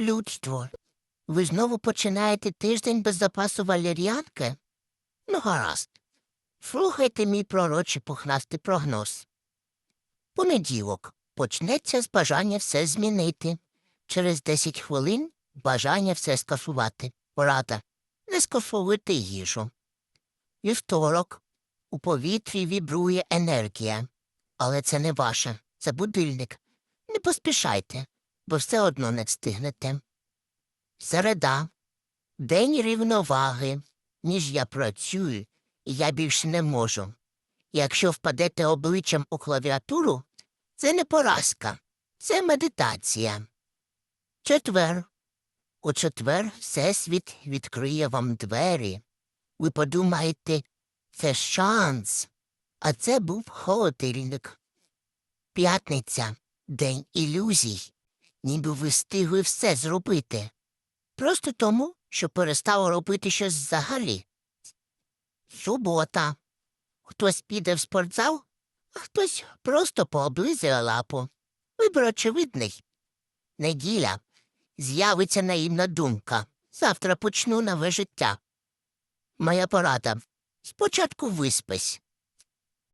Людство, ви знову починаєте тиждень без запасу валеріанки? Ну, гаразд. Слухайте мій пророчий пухнастий прогноз. Понеділок почнеться з бажання все змінити. Через 10 хвилин бажання все скасувати. Порада. Не скасовуйте їжу. Вівторок. У повітрі вібрує енергія. Але це не ваша, це будильник. Не поспішайте, бо все одно не встигнете. Середа. День рівноваги. Ніж я працюю, я більше не можу. Якщо впадете обличчям у клавіатуру, це не поразка, це медитація. Четвер. У четвер Всесвіт відкриє вам двері. Ви подумаєте, це шанс. А це був холодильник. П'ятниця день ілюзій. Ніби ви встигли все зробити. Просто тому, що перестало робити щось взагалі. Субота. Хтось піде в спортзал, а хтось просто пооблизує лапу. Вибір очевидний. Неділя. З'явиться наївна думка. Завтра почну нове життя. Моя порада. Спочатку виспись,